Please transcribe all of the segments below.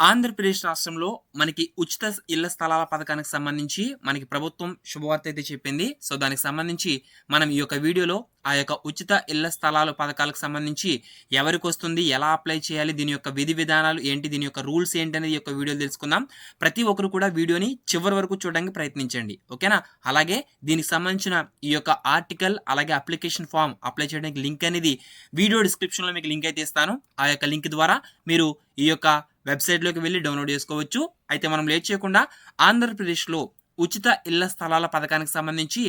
ఆంధ్రప్రదేశ్ రాష్ట్రంలో మనకి ఉచిత ఇళ్ళ స్థలాల పథకానికి సంబంధించి మనకి ప్రభుత్వం శుభవార్త అయితే చెప్పింది. సో దానికి సంబంధించి మనం ఈ యొక్క వీడియోలో ఆ యొక్క ఉచిత ఇళ్ళ స్థలాల పథకాలకు సంబంధించి ఎవరికి వస్తుంది ఎలా అప్లై చేయాలి దీని యొక్క విధి విధానాలు ఏంటి దీని యొక్క రూల్స్ ఏంటి అనేది ఈ యొక్క వీడియో తెలుసుకుందాం. ప్రతి ఒక్కరు కూడా వీడియోని చివరి వరకు చూడడానికి ప్రయత్నించండి. ఓకేనా? అలాగే దీనికి సంబంధించిన ఈ యొక్క ఆర్టికల్ అలాగే అప్లికేషన్ ఫామ్ అప్లై చేయడానికి లింక్ అనేది వీడియో డిస్క్రిప్షన్లో మీకు లింక్ అయితే ఇస్తాను. ఆ యొక్క లింక్ ద్వారా మీరు ఈ యొక్క వెబ్సైట్లోకి వెళ్ళి డౌన్లోడ్ చేసుకోవచ్చు. అయితే మనం లేట్ చేయకుండా ఆంధ్రప్రదేశ్లో ఉచిత ఇళ్ళ స్థలాల పథకానికి సంబంధించి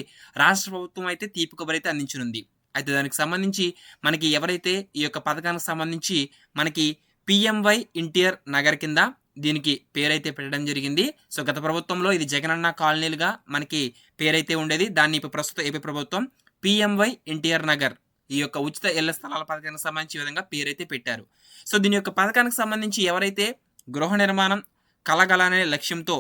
రాష్ట్ర ప్రభుత్వం అయితే తీపి కబురు అయితే అందించనుంది. అయితే దానికి సంబంధించి మనకి ఎవరైతే ఈ యొక్క పథకానికి సంబంధించి మనకి పిఎంవై ఇంటియర్ నగర్ కింద దీనికి పేరైతే పెట్టడం జరిగింది. సో గత ప్రభుత్వంలో ఇది జగనన్న కాలనీలుగా మనకి పేరైతే ఉండేది. దాన్ని ఇప్పుడు ప్రస్తుతం ఏపీ ప్రభుత్వం పిఎంవై ఎన్టీఆర్ నగర్ ఈ యొక్క ఉచిత ఇళ్ళ స్థలాల పథకానికి సంబంధించి ఈ విధంగా పేరైతే పెట్టారు. సో దీని యొక్క పథకానికి సంబంధించి ఎవరైతే గృహ నిర్మాణం కలగలనే లక్ష్యంతో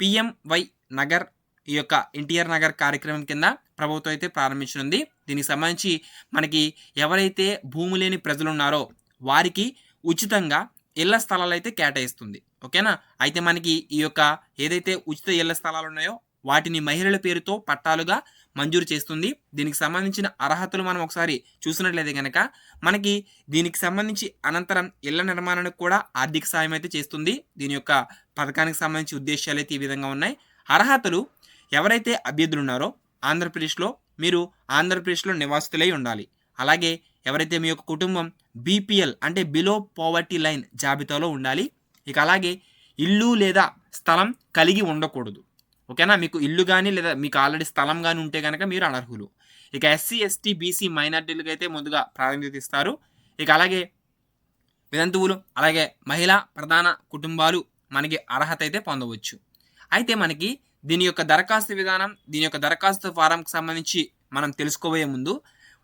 పిఎంవై నగర్ ఈ యొక్క ఎన్టీఆర్ నగర్ కార్యక్రమం కింద ప్రభుత్వం అయితే ప్రారంభించనుంది. దీనికి సంబంధించి మనకి ఎవరైతే భూమి లేని ప్రజలు ఉన్నారో వారికి ఉచితంగా ఇళ్ళ స్థలాలు అయితే కేటాయిస్తుంది. ఓకేనా? అయితే మనకి ఈ యొక్క ఏదైతే ఉచిత ఇళ్ళ స్థలాలు ఉన్నాయో వాటిని మహిళల పేరుతో పట్టాలుగా మంజూరు చేస్తుంది. దీనికి సంబంధించిన అర్హతలు మనం ఒకసారి చూసినట్లయితే కనుక మనకి దీనికి సంబంధించి అనంతరం ఇళ్ళ నిర్మాణానికి కూడా ఆర్థిక సాయం అయితే చేస్తుంది. దీని యొక్క పథకానికి సంబంధించి ఉద్దేశాలు అయితే ఈ విధంగా ఉన్నాయి. అర్హతలు ఎవరైతే అభ్యర్థులు ఉన్నారో ఆంధ్రప్రదేశ్లో మీరు ఆంధ్రప్రదేశ్లో నివాసితులై ఉండాలి. అలాగే ఎవరైతే మీ యొక్క కుటుంబం బీపీఎల్ అంటే బిలో పావర్టీ లైన్ జాబితాలో ఉండాలి. ఇక అలాగే ఇల్లు లేదా స్థలం కలిగి ఉండకూడదు. ఓకేనా? మీకు ఇల్లు కానీ లేదా మీకు ఆల్రెడీ స్థలం కానీ ఉంటే కనుక మీరు అనర్హులు. ఇక ఎస్సీ ఎస్టీ బీసీ మైనార్టీలకు అయితే ముందుగా ప్రాధాన్యత ఇస్తారు. ఇక అలాగే విదంతువులు అలాగే మహిళా ప్రధాన కుటుంబాలు మనకి అర్హత అయితే పొందవచ్చు. అయితే మనకి దీని యొక్క దరఖాస్తు విధానం దీని యొక్క దరఖాస్తు ఫారంకి సంబంధించి మనం తెలుసుకోబోయే ముందు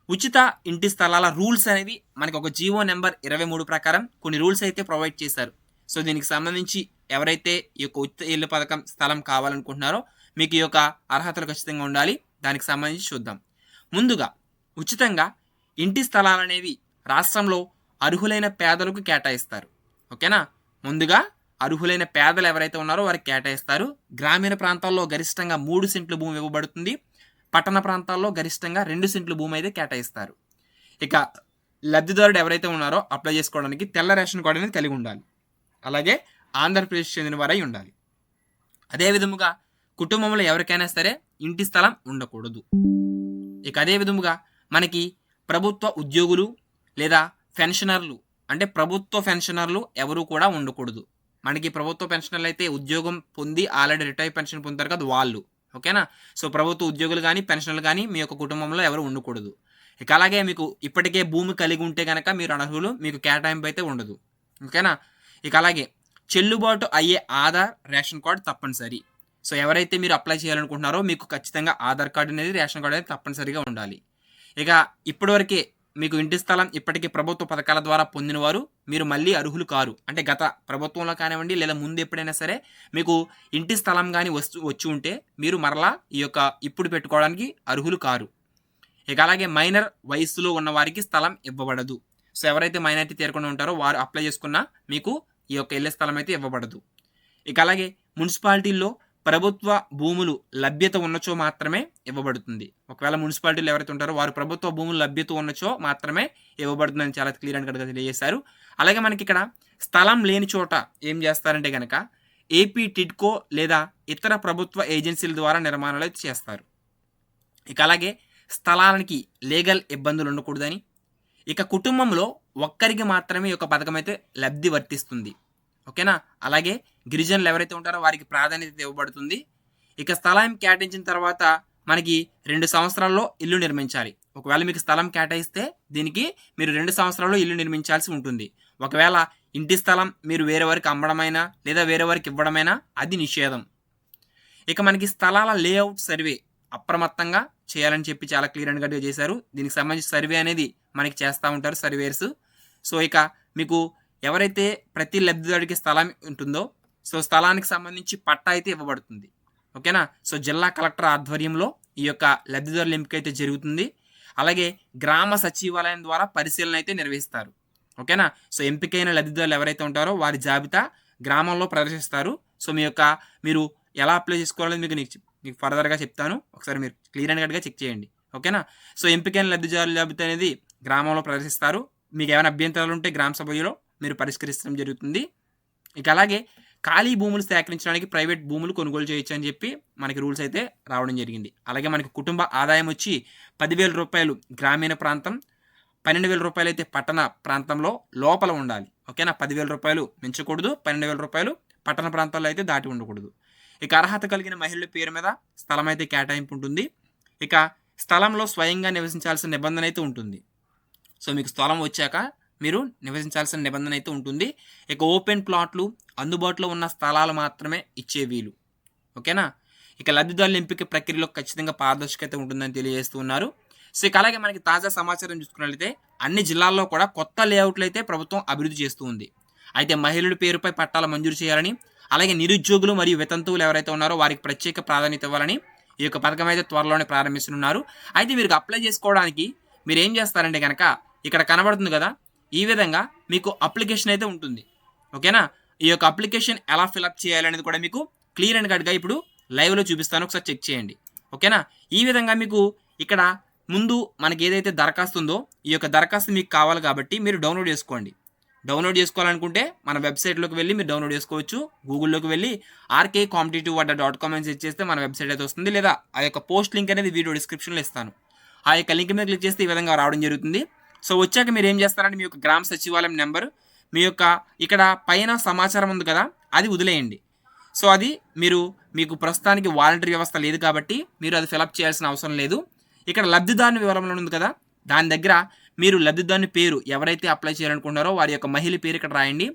ఉచిత ఇంటి స్థలాల రూల్స్ అనేవి మనకి ఒక జీవో నెంబర్ ఇరవై మూడు ప్రకారం కొన్ని రూల్స్ అయితే ప్రొవైడ్ చేశారు. సో దీనికి సంబంధించి ఎవరైతే ఈ యొక్క ఉచిత ఇల్లు పథకం స్థలం కావాలనుకుంటున్నారో మీకు ఈ యొక్క అర్హతలు ఖచ్చితంగా ఉండాలి. దానికి సంబంధించి చూద్దాం. ముందుగా ఉచితంగా ఇంటి స్థలాలు అనేవి రాష్ట్రంలో అర్హులైన పేదలకు కేటాయిస్తారు. ఓకేనా? ముందుగా అర్హులైన పేదలు ఎవరైతే ఉన్నారో వారికి కేటాయిస్తారు. గ్రామీణ ప్రాంతాల్లో గరిష్టంగా మూడు సెంట్లు భూమి ఇవ్వబడుతుంది. పట్టణ ప్రాంతాల్లో గరిష్టంగా రెండు సెంట్లు భూమి అయితే కేటాయిస్తారు. ఇక లబ్ధిదారుడు ఎవరైతే ఉన్నారో అప్లై చేసుకోవడానికి తెల్ల రేషన్ కార్డు అనేది కలిగి ఉండాలి. అలాగే ఆంధ్రప్రదేశ్ చెందిన వారై ఉండాలి. అదే విధముగా కుటుంబంలో ఎవరికైనా సరే ఇంటి స్థలం ఉండకూడదు. ఇక అదే విధముగా మనకి ప్రభుత్వ ఉద్యోగులు లేదా పెన్షనర్లు అంటే ప్రభుత్వ పెన్షనర్లు ఎవరు కూడా ఉండకూడదు. మనకి ప్రభుత్వ పెన్షనర్లు అయితే ఉద్యోగం పొంది ఆల్రెడీ రిటైర్ పెన్షన్ పొందుతారు కదా వాళ్ళు. ఓకేనా? సో ప్రభుత్వ ఉద్యోగులు కానీ పెన్షన్లు కానీ మీ యొక్క కుటుంబంలో ఎవరు ఉండకూడదు. ఇక అలాగే మీకు ఇప్పటికే భూమి కలిగి ఉంటే కనుక మీరు అనర్హులు మీకు కేటాయింపు అయితే ఉండదు. ఓకేనా? ఇక అలాగే చెల్లుబాటు అయ్యే ఆధార్ రేషన్ కార్డు తప్పనిసరి. సో ఎవరైతే మీరు అప్లై చేయాలనుకుంటున్నారో మీకు ఖచ్చితంగా ఆధార్ కార్డు అనేది రేషన్ కార్డు అనేది తప్పనిసరిగా ఉండాలి. ఇక ఇప్పటివరకే మీకు ఇంటి స్థలం ఇప్పటికీ ప్రభుత్వ పథకాల ద్వారా పొందిన వారు మీరు మళ్ళీ అర్హులు కారు. అంటే గత ప్రభుత్వంలో కానివ్వండి లేదా ముందు ఎప్పుడైనా సరే మీకు ఇంటి స్థలం కానీ వస్తు వచ్చి ఉంటే మీరు మరలా ఈ యొక్క ఇప్పుడు పెట్టుకోవడానికి అర్హులు కారు. ఇక అలాగే మైనర్ వయస్సులో ఉన్న వారికి స్థలం ఇవ్వబడదు. సో ఎవరైతే మైనార్టీ తీరకుండా ఉంటారో వారు అప్లై చేసుకున్నా మీకు ఈ యొక్క ఇళ్ళ స్థలం అయితే ఇవ్వబడదు. ఇక అలాగే మున్సిపాలిటీల్లో ప్రభుత్వ భూములు లభ్యత ఉన్నచో మాత్రమే ఇవ్వబడుతుంది. ఒకవేళ మున్సిపాలిటీలు ఎవరైతే ఉంటారో వారు ప్రభుత్వ భూములు లభ్యత ఉన్నచో మాత్రమే ఇవ్వబడుతుందని చాలా క్లియర్ అండ్ కనుక తెలియజేశారు. అలాగే మనకి ఇక్కడ స్థలం లేని చోట ఏం చేస్తారంటే కనుక ఏపీ టిడ్కో లేదా ఇతర ప్రభుత్వ ఏజెన్సీల ద్వారా నిర్మాణాలు చేస్తారు. ఇక అలాగే స్థలానికి లీగల్ ఇబ్బందులు ఉండకూడదని ఇక కుటుంబంలో ఒక్కరికి మాత్రమే ఈ యొక్క పథకం అయితే లబ్ధి వర్తిస్తుంది. ఓకేనా? అలాగే గిరిజనులు ఎవరైతే ఉంటారో వారికి ప్రాధాన్యత ఇవ్వబడుతుంది. ఇక స్థలం కేటాయించిన తర్వాత మనకి రెండు సంవత్సరాల్లో ఇల్లు నిర్మించాలి. ఒకవేళ మీకు స్థలం కేటాయిస్తే దీనికి మీరు రెండు సంవత్సరాల్లో ఇల్లు నిర్మించాల్సి ఉంటుంది. ఒకవేళ ఇంటి స్థలం మీరు వేరే వారికి అమ్మడమైనా లేదా వేరే వారికి ఇవ్వడమైనా అది నిషేధం. ఇక మనకి స్థలాల లేఅవుట్ సర్వే అప్రమత్తంగా చేయాలని చెప్పి చాలా క్లియర్ అండ్ కట్గా చేశారు. దీనికి సంబంధించి సర్వే అనేది మనకి చేస్తూ ఉంటారు సర్వేయర్స్ సో ఇక మీకు ఎవరైతే ప్రతి లబ్ధిదారుడికి స్థలం ఉంటుందో సో స్థలానికి సంబంధించి పట్టా అయితే ఇవ్వబడుతుంది. ఓకేనా సో జిల్లా కలెక్టర్ ఆధ్వర్యంలో ఈ యొక్క లబ్ధిదారుల ఎంపిక అయితే జరుగుతుంది. అలాగే గ్రామ సచివాలయం ద్వారా పరిశీలన అయితే నిర్వహిస్తారు. ఓకేనా సో ఎంపికైన లబ్ధిదారులు ఎవరైతే ఉంటారో వారి జాబితా గ్రామంలో ప్రదర్శిస్తారు. సో మీ యొక్క మీరు ఎలా అప్లై చేసుకోవాలని మీకు మీకు ఫర్దర్గా చెప్తాను. ఒకసారి మీరు క్లియర్ అండ్ కట్గా చెక్ చేయండి. ఓకేనా? సో ఎంపికైన లబ్ధిదారుల జాబితా అనేది గ్రామంలో ప్రదర్శిస్తారు. మీకు ఏమైనా అభ్యంతరాలు ఉంటే గ్రామ సభలో మీరు పరిష్కరించడం జరుగుతుంది. ఇక అలాగే ఖాళీ భూములు సేకరించడానికి ప్రైవేట్ భూములు కొనుగోలు చేయొచ్చు అని చెప్పి మనకి రూల్స్ అయితే రావడం జరిగింది. అలాగే మనకి కుటుంబ ఆదాయం వచ్చి పదివేల రూపాయలు గ్రామీణ ప్రాంతం పన్నెండు వేల రూపాయలు అయితే పట్టణ ప్రాంతంలో లోపల ఉండాలి. ఓకేనా? పదివేల రూపాయలు మించకూడదు పన్నెండు వేల రూపాయలు పట్టణ ప్రాంతాల్లో అయితే దాటి ఉండకూడదు. ఇక అర్హత కలిగిన మహిళల పేరు మీద స్థలం అయితే కేటాయింపు ఉంటుంది ఇక స్థలంలో స్వయంగా నివసించాల్సిన నిబంధన అయితే ఉంటుంది. సో మీకు స్థలం వచ్చాక మీరు నివసించాల్సిన నిబంధన అయితే ఉంటుంది. ఇక ఓపెన్ ప్లాట్లు అందుబాటులో ఉన్న స్థలాలు మాత్రమే ఇచ్చే వీలు. ఓకేనా? ఇక లబ్ధిదారుల ఎంపిక ప్రక్రియలో ఖచ్చితంగా పారదర్శకత ఉంటుందని తెలియజేస్తూ ఉన్నారు. సో ఇక అలాగే మనకి తాజా సమాచారం చూసుకున్నట్లయితే అన్ని జిల్లాల్లో కూడా కొత్త లేఅవుట్లు అయితే ప్రభుత్వం అభివృద్ధి చేస్తూ ఉంది. అయితే మహిళల పేరుపై పట్టాలు మంజూరు చేయాలని అలాగే నిరుద్యోగులు మరియు వితంతువులు ఎవరైతే ఉన్నారో వారికి ప్రత్యేక ప్రాధాన్యత ఇవ్వాలని ఈ యొక్క పథకం అయితే త్వరలోనే ప్రారంభిస్తున్నారు. అయితే మీరు అప్లై చేసుకోవడానికి మీరు ఏం చేస్తారంటే కనుక ఇక్కడ కనబడుతుంది కదా ఈ విధంగా మీకు అప్లికేషన్ అయితే ఉంటుంది. ఓకేనా ఈ యొక్క అప్లికేషన్ ఎలా ఫిలప్ చేయాలనేది కూడా మీకు క్లియర్ అండ్ కట్గా ఇప్పుడు లైవ్లో చూపిస్తాను. ఒకసారి చెక్ చేయండి. ఓకేనా ఈ విధంగా మీకు ఇక్కడ ముందు మనకి ఏదైతే దరఖాస్తు ఉందో ఈ యొక్క దరఖాస్తు మీకు కావాలి కాబట్టి మీరు డౌన్లోడ్ చేసుకోండి. డౌన్లోడ్ చేసుకోవాలనుకుంటే మన వెబ్సైట్లోకి వెళ్ళి మీరు డౌన్లోడ్ చేసుకోవచ్చు. గూగుల్లోకి వెళ్ళి RK competitive water dot com అని సెర్చ్ చేస్తే మన వెబ్సైట్ అయితే వస్తుంది. లేదా ఆ యొక్క పోస్ట్ లింక్ అనేది వీడియో డిస్క్రిప్షన్లో ఇస్తాను. ఆ యొక్క లింక్ మీద క్లిక్ చేస్తే ఈ విధంగా రావడం జరుగుతుంది. సో వచ్చాక మీరు ఏం చేస్తారంటే మీ యొక్క గ్రామ సచివాలయం నెంబర్ మీ యొక్క ఇక్కడ పైన సమాచారం ఉంది కదా అది వదిలేయండి. సో అది మీరు మీకు ప్రస్తుతానికి వాలంటరీ వ్యవస్థ లేదు కాబట్టి మీరు అది ఫిలప్ చేయాల్సిన అవసరం లేదు. ఇక్కడ లబ్ధిదారుని వివరంలో ఉంది కదా దాని దగ్గర మీరు లబ్ధిదారుని పేరు ఎవరైతే అప్లై చేయాలనుకుంటున్నారో వారి యొక్క మహిళ పేరు ఇక్కడ రాయండి.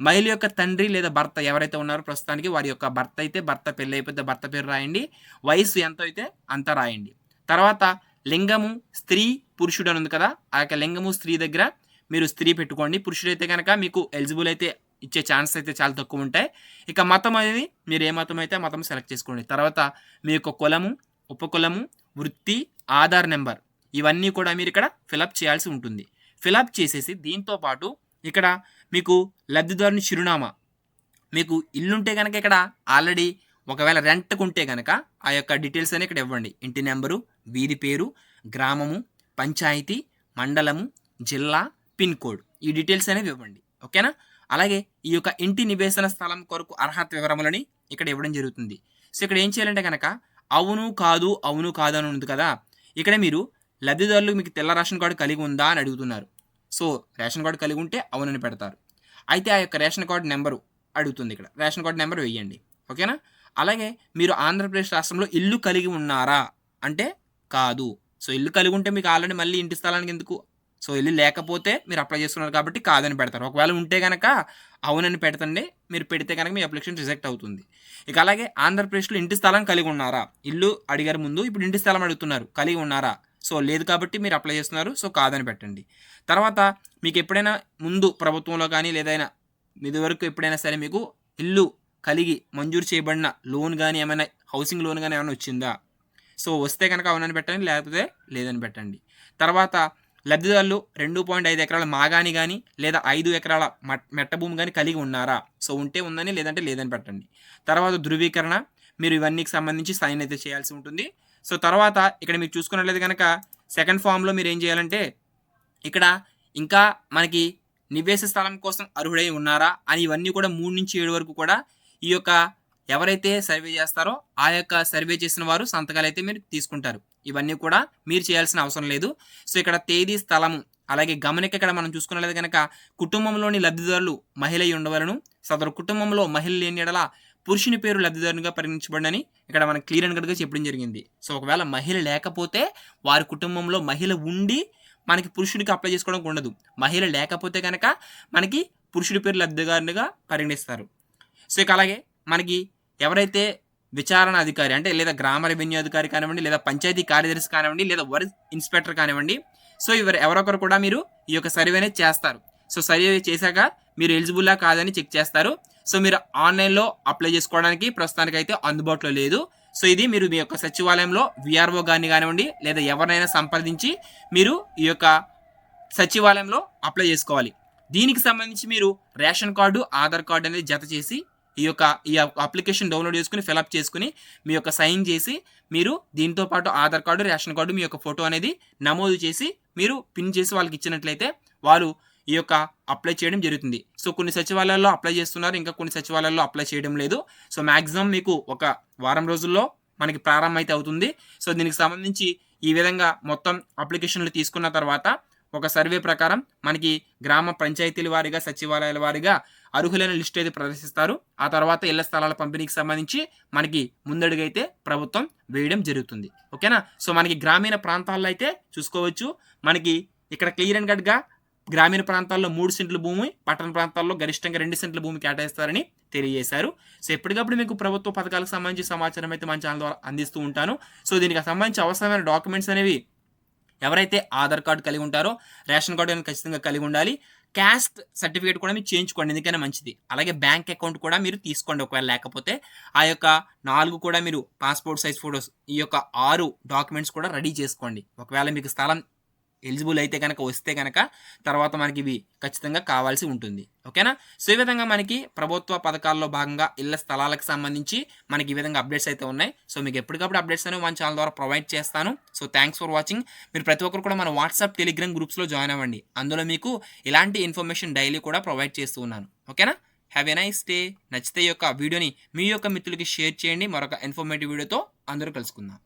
మహిళ యొక్క తండ్రి లేదా భర్త ఎవరైతే ఉన్నారో ప్రస్తుతానికి వారి యొక్క భర్త అయితే భర్త పెళ్ళి అయిపోతే భర్త పేరు రాయండి. వయసు ఎంత అయితే అంత రాయండి. తర్వాత లింగము స్త్రీ పురుషుడు అని ఉంది కదా ఆ యొక్క లింగము స్త్రీ దగ్గర మీరు స్త్రీ పెట్టుకోండి. పురుషుడైతే కనుక మీకు ఎలిజిబుల్ అయితే ఇచ్చే ఛాన్స్ అయితే చాలా తక్కువ ఉంటాయి. ఇక మతం అనేది మీరు ఏ మతం అయితే ఆ మతం సెలెక్ట్ చేసుకోండి. తర్వాత మీ యొక్క కులము ఉపకులము వృత్తి ఆధార్ నెంబర్ ఇవన్నీ కూడా మీరు ఇక్కడ ఫిలప్ చేయాల్సి ఉంటుంది. ఫిలప్ చేసేసి దీంతో పాటు ఇక్కడ మీకు లబ్ధిదారుని చిరునామా. మీకు ఇల్లుంటే కనుక ఇక్కడ ఆల్రెడీ ఒకవేళ రెంట్కు ఉంటే కనుక ఆ యొక్క డీటెయిల్స్ అని ఇక్కడ ఇవ్వండి. ఇంటి నెంబరు వీధి పేరు గ్రామము పంచాయతీ మండలము జిల్లా పిన్ కోడ్. ఈ డీటెయిల్స్ అనేవి ఇవ్వండి. ఓకేనా? అలాగే ఈ యొక్క ఇంటి నివేశన స్థలం కొరకు అర్హత వివరములని ఇక్కడ ఇవ్వడం జరుగుతుంది. సో ఇక్కడ ఏం చేయాలంటే కనుక అవును కాదు అవును కాదు అని ఉంది కదా. ఇక్కడ మీరు లబ్ధిదారులు మీకు తెల్ల రేషన్ కార్డు కలిగి ఉందా అని అడుగుతున్నారు. సో రేషన్ కార్డు కలిగి ఉంటే అవునని పెడతారు. అయితే ఆ యొక్క రేషన్ కార్డు నెంబరు అడుగుతుంది ఇక్కడ. రేషన్ కార్డు నెంబర్ వేయండి. ఓకేనా? అలాగే మీరు ఆంధ్రప్రదేశ్ రాష్ట్రంలో ఇల్లు కలిగి ఉన్నారా అంటే కాదు. సో ఇల్లు కలిగి ఉంటే మీకు ఆల్రెడీ మళ్ళీ ఇంటి స్థలానికి ఎందుకు? సో ఇల్లు లేకపోతే మీరు అప్లై చేస్తున్నారు కాబట్టి కాదని పెడతారు. ఒకవేళ ఉంటే కనుక అవునని పెడతండి. మీరు పెడితే కనుక మీ అప్లికేషన్ రిజెక్ట్ అవుతుంది. ఇక అలాగే ఆంధ్రప్రదేశ్లో ఇంటి స్థలం కలిగి ఉన్నారా? ఇల్లు అడిగారు ముందు. ఇప్పుడు ఇంటి స్థలం అడుగుతున్నారు. కలిగి ఉన్నారా? సో లేదు కాబట్టి మీరు అప్లై చేస్తున్నారు సో కాదని పెట్టండి. తర్వాత మీకు ఎప్పుడైనా ముందు ప్రభుత్వంలో కానీ లేదైనా ఇదివరకు ఎప్పుడైనా సరే మీకు ఇల్లు కలిగి మంజూరు చేయబడిన లోన్ కానీ ఏమైనా హౌసింగ్ లోన్ కానీ ఏమైనా వచ్చిందా? సో వస్తే కనుక అవునని పెట్టండి లేకపోతే లేదని పెట్టండి. తర్వాత లబ్ధిదారులు రెండు పాయింట్ ఐదు ఎకరాల మాగాని కానీ లేదా ఐదు ఎకరాల మెట్ట భూమి కానీ కలిగి ఉన్నారా? సో ఉంటే ఉందని లేదంటే లేదని పెట్టండి. తర్వాత ధృవీకరణ మీరు ఇవన్నీకి సంబంధించి సైన్ అయితే చేయాల్సి ఉంటుంది. సో తర్వాత ఇక్కడ మీరు చూసుకున్నట్లయితే కనుక సెకండ్ ఫామ్లో మీరు ఏం చేయాలంటే ఇక్కడ ఇంకా మనకి నివేశ స్థలం కోసం అర్హుడై ఉన్నారా అని ఇవన్నీ కూడా మూడు నుంచి ఏడు వరకు కూడా ఈ యొక్క ఎవరైతే సర్వే చేస్తారో ఆ యొక్క సర్వే చేసిన వారు సంతకాలు అయితే మీరు తీసుకుంటారు. ఇవన్నీ కూడా మీరు చేయాల్సిన అవసరం లేదు. సో ఇక్కడ తేదీ స్థలము అలాగే గమనిక ఇక్కడ మనం చూసుకున్నట్లయితే కనుక కుటుంబంలోని లబ్ధిదారులు మహిళ అయి ఉండవలను సదరు కుటుంబంలో మహిళ లేని ఎడల పురుషుని పేరు లబ్ధిదారునిగా పరిగణించబడని ఇక్కడ మనం క్లియర్ అండ్ కట్గా చెప్పడం జరిగింది. సో ఒకవేళ మహిళ లేకపోతే వారి కుటుంబంలో మహిళ ఉండి మనకి పురుషుడికి అప్లై చేసుకోవడానికి ఉండదు. మహిళ లేకపోతే కనుక మనకి పురుషుడి పేరు లబ్ధిదారునిగా పరిగణిస్తారు. సో ఇక అలాగే మనకి ఎవరైతే విచారణ అధికారి అంటే లేదా గ్రామ రెవెన్యూ అధికారి కానివ్వండి లేదా పంచాయతీ కార్యదర్శి కానివ్వండి లేదా వర్ ఇన్స్పెక్టర్ కానివ్వండి సో ఇవరు ఎవరొకరు కూడా మీరు ఈ యొక్క సర్వే అనేది చేస్తారు. సో సర్వే చేశాక మీరు ఎలిజిబుల్లా కాదని చెక్ చేస్తారు. సో మీరు ఆన్లైన్లో అప్లై చేసుకోవడానికి ప్రస్తుతానికి అయితే అందుబాటులో లేదు. సో ఇది మీరు మీ యొక్క సచివాలయంలో విఆర్ఓ గారిని కానివ్వండి లేదా ఎవరినైనా సంప్రదించి మీరు ఈ యొక్క సచివాలయంలో అప్లై చేసుకోవాలి. దీనికి సంబంధించి మీరు రేషన్ కార్డు ఆధార్ కార్డు అనేది జత చేసి ఈ యొక్క ఈ అప్లికేషన్ డౌన్లోడ్ చేసుకుని ఫిలప్ చేసుకుని మీ యొక్క సైన్ చేసి మీరు దీంతో పాటు ఆధార్ కార్డు రేషన్ కార్డు మీ యొక్క ఫోటో అనేది నమోదు చేసి మీరు పిన్ చేసి వాళ్ళకి ఇచ్చినట్లయితే వారు ఈ యొక్క అప్లై చేయడం జరుగుతుంది. సో కొన్ని సచివాలయాల్లో అప్లై చేస్తున్నారు ఇంకా కొన్ని సచివాలయాల్లో అప్లై చేయడం లేదు. సో మ్యాక్సిమం మీకు ఒక వారం రోజుల్లో మనకి ప్రారంభం అయితే అవుతుంది. సో దీనికి సంబంధించి ఈ విధంగా మొత్తం అప్లికేషన్లు తీసుకున్న తర్వాత ఒక సర్వే ప్రకారం మనకి గ్రామ పంచాయతీల వారీగా సచివాలయాల వారీగా అర్హులైన లిస్ట్ అయితే ప్రదర్శిస్తారు. ఆ తర్వాత ఇళ్ళ స్థలాల పంపిణీకి సంబంధించి మనకి ముందడుగైతే ప్రభుత్వం వేయడం జరుగుతుంది. ఓకేనా? సో మనకి గ్రామీణ ప్రాంతాల్లో అయితే చూసుకోవచ్చు. మనకి ఇక్కడ క్లియర్ అండ్ కట్గా గ్రామీణ ప్రాంతాల్లో మూడు సెంట్ల భూమి పట్టణ ప్రాంతాల్లో గరిష్టంగా రెండు సెంట్ల భూమి కేటాయిస్తారని తెలియజేశారు. సో ఎప్పటికప్పుడు మీకు ప్రభుత్వ పథకాలకు సంబంధించి సమాచారం అయితే మన ఛానల్ ద్వారా అందిస్తూ ఉంటాను. సో దీనికి సంబంధించి అవసరమైన డాక్యుమెంట్స్ అనేవి ఎవరైతే ఆధార్ కార్డు కలిగి ఉంటారో రేషన్ కార్డు అనేది ఖచ్చితంగా కలిగి ఉండాలి. క్యాస్ట్ సర్టిఫికేట్ కూడా మీరు చేయించుకోండి ఎందుకైనా మంచిది. అలాగే బ్యాంక్ అకౌంట్ కూడా మీరు తీసుకోండి ఒకవేళ లేకపోతే. ఆ యొక్క నాలుగు కూడా మీరు పాస్పోర్ట్ సైజ్ ఫోటోస్ ఈ యొక్క ఆరు డాక్యుమెంట్స్ కూడా రెడీ చేసుకోండి. ఒకవేళ మీకు స్థలం ఎలిజిబుల్ అయితే కనుక వస్తే కనుక తర్వాత మనకి ఇవి ఖచ్చితంగా కావాల్సి ఉంటుంది. ఓకేనా? సో ఈ విధంగా మనకి ప్రభుత్వ పథకాల్లో భాగంగా ఇళ్ళ స్థలాలకు సంబంధించి మనకి ఈ విధంగా అప్డేట్స్ అయితే ఉన్నాయి. సో మీకు ఎప్పటికప్పుడు అప్డేట్స్ అనేవి మన ఛానల్ ద్వారా ప్రొవైడ్ చేస్తాను. సో థ్యాంక్స్ ఫర్ వాచింగ్ మీరు ప్రతి ఒక్కరు కూడా మన వాట్సాప్ టెలిగ్రామ్ గ్రూప్స్లో జాయిన్ అవ్వండి. అందులో మీకు ఇలాంటి ఇన్ఫర్మేషన్ డైలీ కూడా ప్రొవైడ్ చేస్తూ ఉన్నాను. ఓకేనా? హ్యావ్ ఎ నైస్ డే నచ్చితే యొక్క వీడియోని మీ యొక్క మిత్రులకి షేర్ చేయండి. మరొక ఇన్ఫర్మేటివ్ వీడియోతో అందరూ కలుసుకుందాం.